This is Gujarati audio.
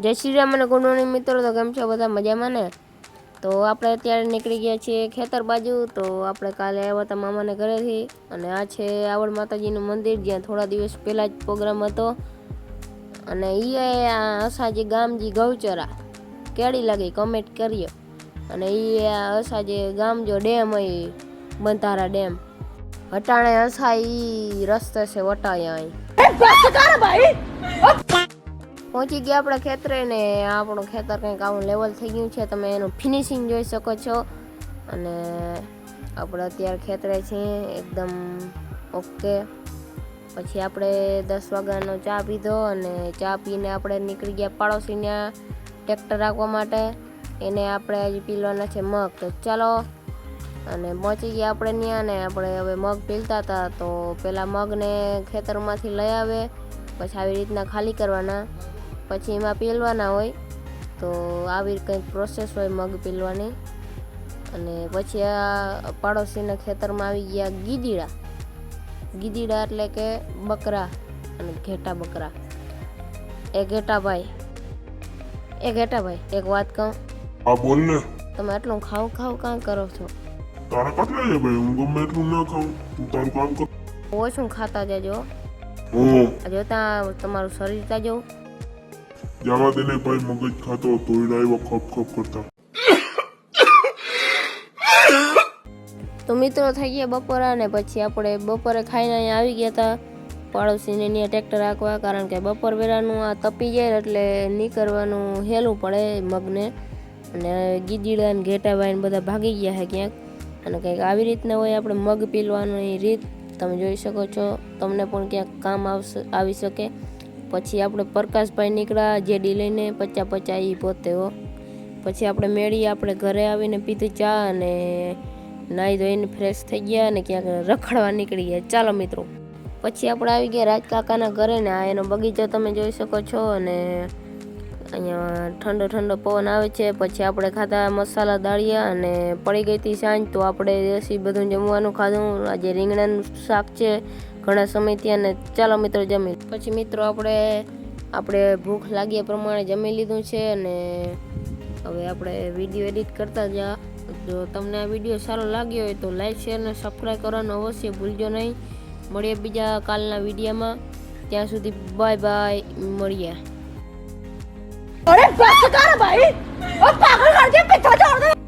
જય શ્રી રામ અને ગુડ મોર્નિંગ મિત્રો. તો કેમ છો? બધા મજામાં ને? તો આપણે અત્યારે નીકળી ગયા છીએ ખેતર બાજુ. તો આપણે કાલે આવ્યા હતા મામાને ઘરેથી. અને આ છે આવડ માતાજીનું મંદિર, જ્યાં થોડા દિવસ પહેલાં જ પ્રોગ્રામ હતો. અને એ અસાજી ગામજી ગૌચરા. કેડી લાગી? કમેન્ટ કર્યો. અને એ આ અસાજે ગામજો ડેમ એ, બંધારા ડેમ. હટાણે અસા એ રસ્તે છે વટાયા અહીં. પહોંચી ગયા આપણા ખેતરે ને આપણું ખેતર કંઈક આવું લેવલ થઈ ગયું છે. તમે એનું ફિનિશિંગ જોઈ શકો છો. અને આપણે અત્યારે ખેતરે છીએ, એકદમ ઓકે. પછી આપણે દસ વાગ્યાનો ચા પીધો અને ચા પીને આપણે નીકળી ગયા પાડોશીને ટ્રેક્ટર રાખવા માટે. એને આપણે હજી પીલવાના છે મગ. તો ચાલો, અને પહોંચી ગયા આપણે ત્યાં ને આપણે હવે મગ પીલતા હતા. તો પહેલાં મગને ખેતરમાંથી લઈ આવે, પછી આવી રીતના ખાલી કરવાના. પછી એમાં પીલવાના હોય તો આવી કંઈક પ્રોસેસ હોય મગ પીલવાની. અને પછી આ પાડોશીના ખેતરમાં આવી ગયા ગીદીડા. ગીદીડા એટલે કે બકરા અને ઘેટા બકરા. એ ઘેટાભાઈ. એ ઘેટાભાઈ એક વાત કહું? હા બોલ ને. તમે આટલું ખાવ ખાવ કાં કરો છો? તારે કેટલા છે ભાઈ? હું ગમે એટલું ના ખાઉં. તું તારું કામ કર. ઓછું ખાતા જજો. હું? જોતા તમારું શરીર તાજો. જવા દે ભાઈ મગજ ખાતો તોયડા એવા ખપ ખપ કરતા. તો મિત્રો થઈ ગયા બપોરા ને પછી આપણે બપોરે ખાઈને અહીંયા આવી ગયા હતા. પાડોશીને ત્યાં ટ્રેક્ટર રાખવા કારણ કે બપોર વેરાનું આ તપી જાય એટલે નીકળવાનું હેલું પડે મગને. અને ગીદીડા ને ઘેટાભાઈ ને બધા ભાગી ગયા છે ક્યાંક. અને કંઈક આવી રીતના હોય આપણે મગ પીલવાની રીત, તમે જોઈ શકો છો. તમને પણ ક્યાંક કામ આવશે, આવી શકે. પછી આપણે પ્રકાશભાઈ નીકળ્યા, જેડી લઈને પચા પચા એ પોતે, હો. પછી આપણે મેળી આપણે ઘરે આવીને પીધું ચા અને નાહી ધોઈને ફ્રેશ થઈ ગયા અને ક્યાંક રખડવા નીકળી ગયા. ચાલો મિત્રો. પછી આપણે આવી ગયા રાજકાકાના ઘરે ને આ એનો બગીચો તમે જોઈ શકો છો અને અહીંયા ઠંડો ઠંડો પવન આવે છે. પછી આપણે ખાધા મસાલા દાળિયા અને પડી ગઈ હતી સાંજ, તો આપણે દેશી બધું જમવાનું ખાધું. આજે રીંગણાનું શાક છે. ઘણા સમય ત્યાં અને ચાલો મિત્રો જમી પછી મિત્રો આપણે આપણે ભૂખ લાગી એ પ્રમાણે જમી લીધું છે અને હવે આપણે વીડિયો એડિટ કરતા જા. જો તમને આ વીડિયો સારો લાગ્યો હોય તો લાઈક શેર અને સબસ્ક્રાઈબ કરવાનું અવશ્ય ભૂલજો નહીં. મળીએ બીજા કાલના વિડીયોમાં ત્યાં સુધી બાય બાય મળીએ. અરે બસ કર ભાઈ. ઓ પાગલ કર દે પીછા છોડ